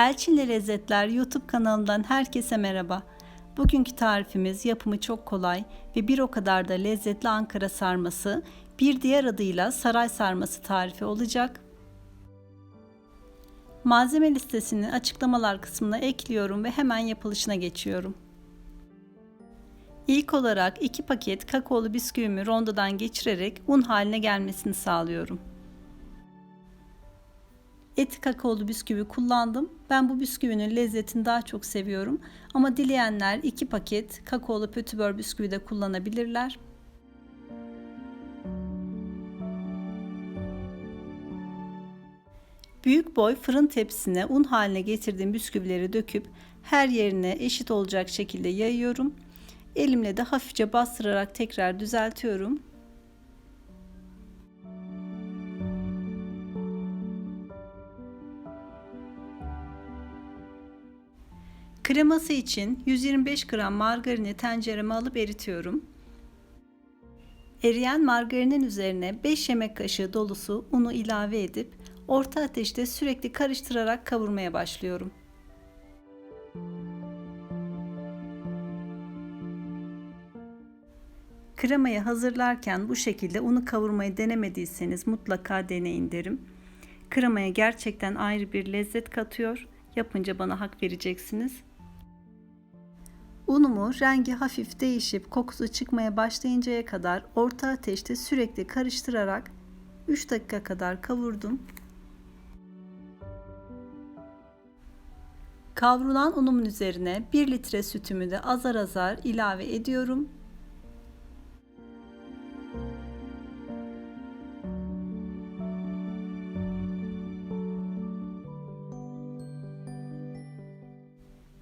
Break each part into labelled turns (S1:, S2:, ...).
S1: Elçinli Lezzetler YouTube kanalından herkese merhaba. Bugünkü tarifimiz yapımı çok kolay ve bir o kadar da lezzetli Ankara sarması, bir diğer adıyla saray sarması tarifi olacak. Malzeme listesini açıklamalar kısmına ekliyorum ve hemen yapılışına geçiyorum. İlk olarak 2 paket kakaolu bisküvimi rondodan geçirerek un haline gelmesini sağlıyorum. Eti kakaolu bisküvi kullandım. Ben bu bisküvinin lezzetini daha çok seviyorum. Ama dileyenler 2 paket kakaolu pötibör bisküvi de kullanabilirler. Büyük boy fırın tepsisine un haline getirdiğim bisküvileri döküp her yerine eşit olacak şekilde yayıyorum. Elimle de hafifçe bastırarak tekrar düzeltiyorum. Kreması için 125 gram margarini tencereme alıp eritiyorum. Eriyen margarinin üzerine 5 yemek kaşığı dolusu unu ilave edip orta ateşte sürekli karıştırarak kavurmaya başlıyorum. Kremayı hazırlarken bu şekilde unu kavurmayı denemediyseniz mutlaka deneyin derim. Kremaya gerçekten ayrı bir lezzet katıyor. Yapınca bana hak vereceksiniz. Unumu rengi hafif değişip kokusu çıkmaya başlayıncaya kadar orta ateşte sürekli karıştırarak 3 dakika kadar kavurdum. Kavrulan unumun üzerine 1 litre sütümü de azar azar ilave ediyorum.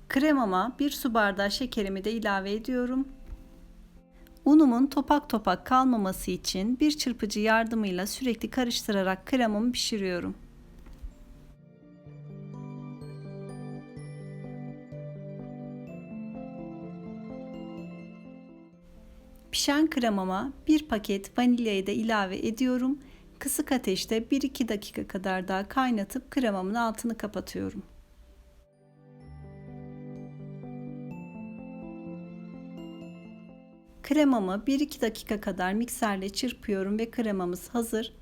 S1: Kremama 1 su bardağı şekerimi de ilave ediyorum. Unumun topak topak kalmaması için bir çırpıcı yardımıyla sürekli karıştırarak kremamı pişiriyorum. Pişen kremama bir paket vanilyayı da ilave ediyorum. Kısık ateşte 1-2 dakika kadar daha kaynatıp kremamın altını kapatıyorum. Kremamı 1-2 dakika kadar mikserle çırpıyorum ve kremamız hazır.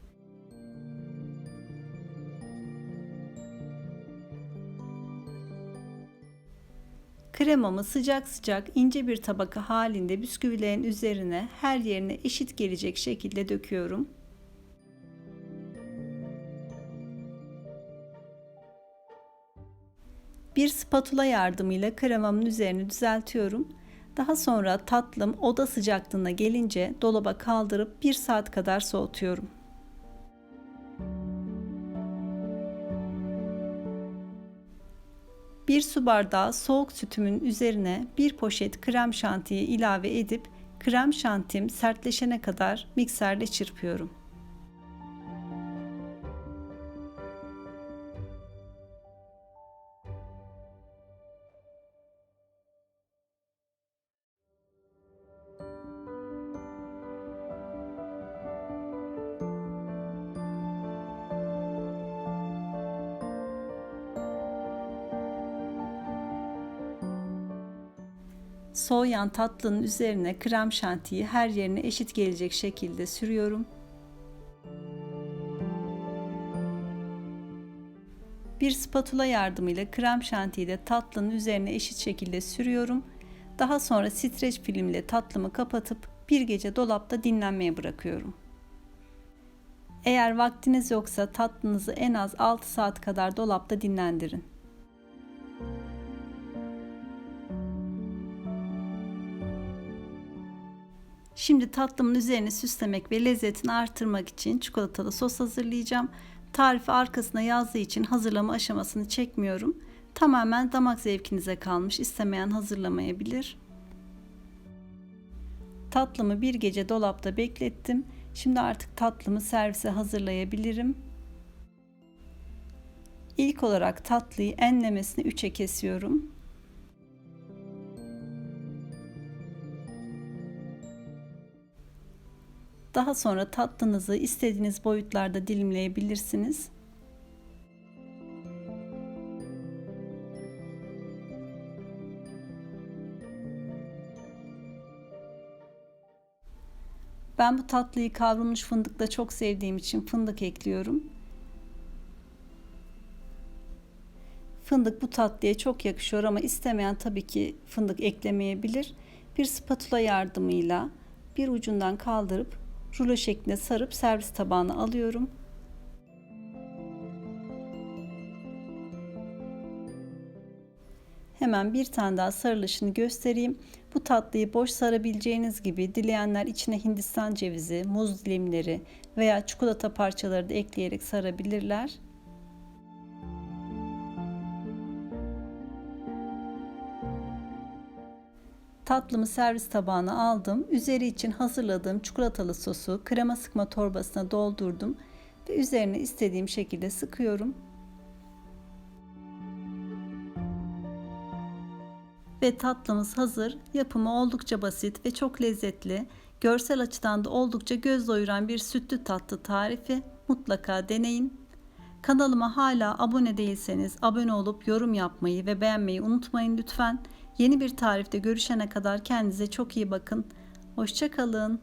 S1: Kremamı sıcak sıcak ince bir tabaka halinde bisküvilerin üzerine her yerine eşit gelecek şekilde döküyorum. Bir spatula yardımıyla kremamın üzerini düzeltiyorum. Daha sonra tatlım oda sıcaklığına gelince dolaba kaldırıp 1 saat kadar soğutuyorum. Bir su bardağı soğuk sütümün üzerine bir poşet krem şantiyi ilave edip krem şantim sertleşene kadar mikserde çırpıyorum. Soğuyan tatlının üzerine krem şantiyi her yerine eşit gelecek şekilde sürüyorum. Bir spatula yardımıyla krem şantiyi de tatlının üzerine eşit şekilde sürüyorum. Daha sonra streç filmle tatlımı kapatıp bir gece dolapta dinlenmeye bırakıyorum. Eğer vaktiniz yoksa tatlınızı en az 6 saat kadar dolapta dinlendirin. Şimdi tatlımın üzerini süslemek ve lezzetini artırmak için çikolatalı sos hazırlayacağım. Tarifi arkasına yazdığı için hazırlama aşamasını çekmiyorum. Tamamen damak zevkinize kalmış. İstemeyen hazırlamayabilir. Tatlımı bir gece dolapta beklettim. Şimdi artık tatlımı servise hazırlayabilirim. İlk olarak tatlıyı enlemesini 3'e kesiyorum. Daha sonra tatlınızı istediğiniz boyutlarda dilimleyebilirsiniz. Ben bu tatlıyı kavrulmuş fındıkla çok sevdiğim için fındık ekliyorum. Fındık bu tatlıya çok yakışıyor ama istemeyen tabii ki fındık eklemeyebilir. Bir spatula yardımıyla bir ucundan kaldırıp rulo şeklinde sarıp servis tabağına alıyorum. Hemen bir tane daha sarılışını göstereyim. Bu tatlıyı boş sarabileceğiniz gibi dileyenler içine hindistan cevizi, muz dilimleri veya çikolata parçaları da ekleyerek sarabilirler. Tatlımı servis tabağına aldım. Üzeri için hazırladığım çikolatalı sosu krema sıkma torbasına doldurdum ve üzerine istediğim şekilde sıkıyorum. Ve tatlımız hazır. Yapımı oldukça basit ve çok lezzetli. Görsel açıdan da oldukça göz doyuran bir sütlü tatlı tarifi. Mutlaka deneyin. Kanalıma hala abone değilseniz abone olup yorum yapmayı ve beğenmeyi unutmayın lütfen. Yeni bir tarifte görüşene kadar kendinize çok iyi bakın. Hoşçakalın.